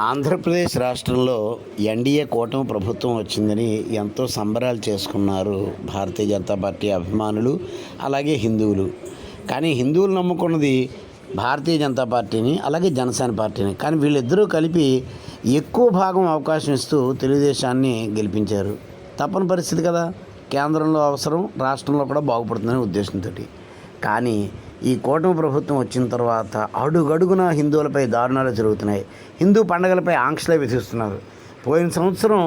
ఆంధ్రప్రదేశ్ రాష్ట్రంలో ఎన్డీఏ కూటమి ప్రభుత్వం వచ్చిందని ఎంతో సంబరాలు చేసుకున్నారు భారతీయ జనతా పార్టీ అభిమానులు అలాగే హిందువులు. కానీ హిందువులు నమ్ముకున్నది భారతీయ జనతా పార్టీని అలాగే జనసేన పార్టీని. కానీ వీళ్ళిద్దరూ కలిపి ఎక్కువ భాగం అవకాశం ఇస్తూ తెలుగుదేశాన్ని గెలిపించారు. తప్పని పరిస్థితి కదా. కేంద్రంలో అవసరం రాష్ట్రంలో కూడా బాగుపడుతుందనే ఉద్దేశంతో కానీ ఈ కూటమి ప్రభుత్వం వచ్చిన తర్వాత అడుగడుగున హిందువులపై దారుణాలు జరుగుతున్నాయి. హిందూ పండగలపై ఆంక్షలే విధిస్తున్నారు. పోయిన సంవత్సరం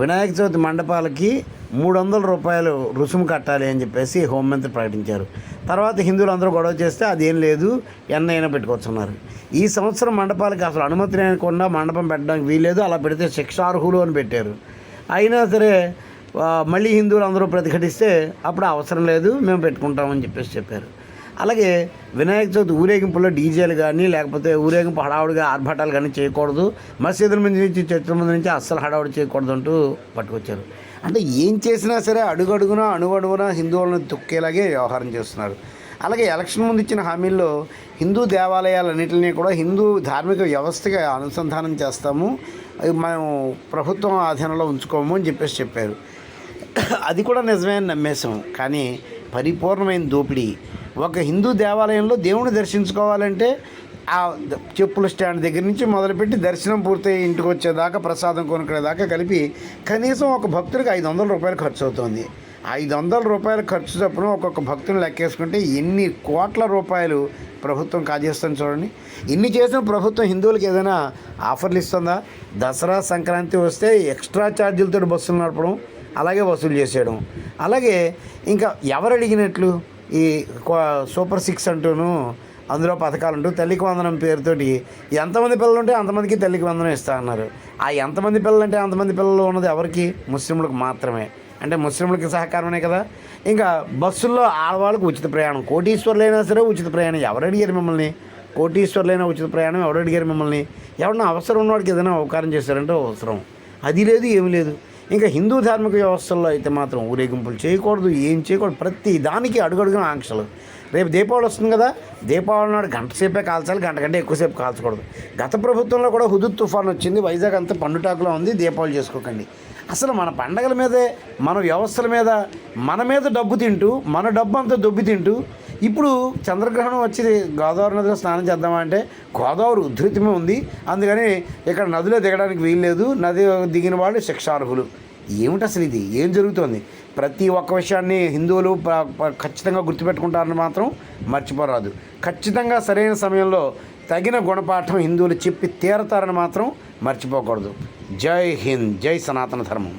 వినాయక చవితి మండపాలకి మూడు వందల రూపాయలు రుసుము కట్టాలి అని చెప్పేసి హోంమంత్రి ప్రకటించారు. తర్వాత హిందువులు అందరూ గొడవ చేస్తే అదేం లేదు ఎన్నైనా పెట్టుకొచ్చున్నారు ఈ సంవత్సరం మండపాలకి అసలు అనుమతి లేకుండా మండపం పెట్టడానికి వీల్లేదు అలా పెడితే శిక్షార్హులు అని పెట్టారు. అయినా సరే మళ్ళీ హిందువులు అందరూ ప్రతిఘటిస్తే అప్పుడు అవసరం లేదు మేము పెట్టుకుంటామని చెప్పేసి చెప్పారు. అలాగే వినాయక చవితి ఊరేగింపులో డీజేలు కానీ లేకపోతే ఊరేగింపు హడావుడిగా ఆర్భాటాలు కానీ చేయకూడదు. మసీదుల మీద నుంచి చర్చల ముందు నుంచి అస్సలు హడావుడి చేయకూడదు అంటూ పట్టుకొచ్చారు. అంటే ఏం చేసినా సరే అడుగడుగున అణువడుగున హిందువులను తొక్కేలాగే వ్యవహారం చేస్తున్నారు. అలాగే ఎలక్షన్ ముందు ఇచ్చిన హామీల్లో హిందూ దేవాలయాలన్నింటినీ కూడా హిందూ ధార్మిక వ్యవస్థగా అనుసంధానం చేస్తాము. మనం ప్రభుత్వం ఆధీనంలో ఉంచుకోము అని చెప్పేసి చెప్పారు. అది కూడా నిజమే అని నమ్మేశాం. కానీ పరిపూర్ణమైన దోపిడీ. ఒక హిందూ దేవాలయంలో దేవుని దర్శించుకోవాలంటే ఆ చెప్పుల స్టాండ్ దగ్గర నుంచి మొదలుపెట్టి దర్శనం పూర్తయి ఇంటికి వచ్చేదాకా ప్రసాదం కొనుక్కునేదాకా కలిపి కనీసం ఒక భక్తుడికి ఐదు వందల రూపాయలు ఖర్చు అవుతుంది. ఐదు వందల రూపాయల ఖర్చు చొప్పున ఒక్కొక్క భక్తుని లెక్కేసుకుంటే ఎన్ని కోట్ల రూపాయలు ప్రభుత్వం కాజేస్తుంది చూడండి. ఇన్ని చేసిన ప్రభుత్వం హిందువులకి ఏదైనా ఆఫర్లు ఇస్తుందా? దసరా సంక్రాంతి వస్తే ఎక్స్ట్రా ఛార్జీలతో బస్సులు నడపడం అలాగే వసూలు చేసేయడం. అలాగే ఇంకా ఎవరు అడిగినట్లు ఈ కో- సూపర్ సిక్స్ అంటూను అందులో పథకాలు అంటూ తల్లికి వందనం పేరుతోటి ఎంతమంది పిల్లలు ఉంటే అంతమందికి తల్లికి వందనం ఇస్తా అన్నారు. ఆ ఎంతమంది పిల్లలు అంటే అంతమంది పిల్లలు ఉన్నది ఎవరికి? ముస్లింలకు మాత్రమే. అంటే ముస్లింలకి సహకారమే కదా. ఇంకా బస్సుల్లో ఆడవాళ్ళకు ఉచిత ప్రయాణం. కోటీశ్వర్లైనా సరే ఉచిత ప్రయాణం. ఎవరు అడిగారు మిమ్మల్ని? కోటీశ్వర్లైనా ఉచిత ప్రయాణం. ఎవరు అడిగారు మిమ్మల్ని? ఎవరన్నా అవసరం ఉన్నవాడికి ఏదైనా ఉపకారం చేశారంటే అవసరం. అది లేదు ఏమి లేదు. ఇంకా హిందూ ధార్మిక వ్యవస్థల్లో అయితే మాత్రం ఊరేగింపులు చేయకూడదు ఏం చేయకూడదు ప్రతి దానికి అడుగడుగున ఆంక్షలు. రేపు దీపావళి వస్తుంది కదా దీపావళి నాడు గంట సేపే కాల్చాలి గంట కంటే ఎక్కువసేపు కాల్చకూడదు. గత ప్రభుత్వంలో కూడా హుదుద్ తుఫాన్ వచ్చింది వైజాగ్ అంతా పండుటాకులో ఉంది దీపావళి చేసుకోకండి. అసలు మన పండగల మీదే మన వ్యవస్థల మీద మన మీద డబ్బు తింటూ మన డబ్బు అంతా దొబ్బి తింటూ ఇప్పుడు చంద్రగ్రహణం వచ్చి గోదావరి నదిలో స్నానం చేద్దామా అంటే గోదావరి ఉధృతమే ఉంది. అందుకని ఇక్కడ నదిలో దిగడానికి వీల్లేదు నది దిగిన వాళ్ళు శిక్షార్హులు. ఏమిటి అసలు ఇది? ఏం జరుగుతోంది? ప్రతి ఒక్క విషయాన్ని హిందువులు ఖచ్చితంగా గుర్తుపెట్టుకుంటారని మాత్రం మర్చిపోరాదు. ఖచ్చితంగా సరైన సమయంలో తగిన గుణపాఠం హిందువులు చెప్పి తీరతారని మాత్రం మర్చిపోకూడదు. జై హింద్ జై సనాతన ధర్మం.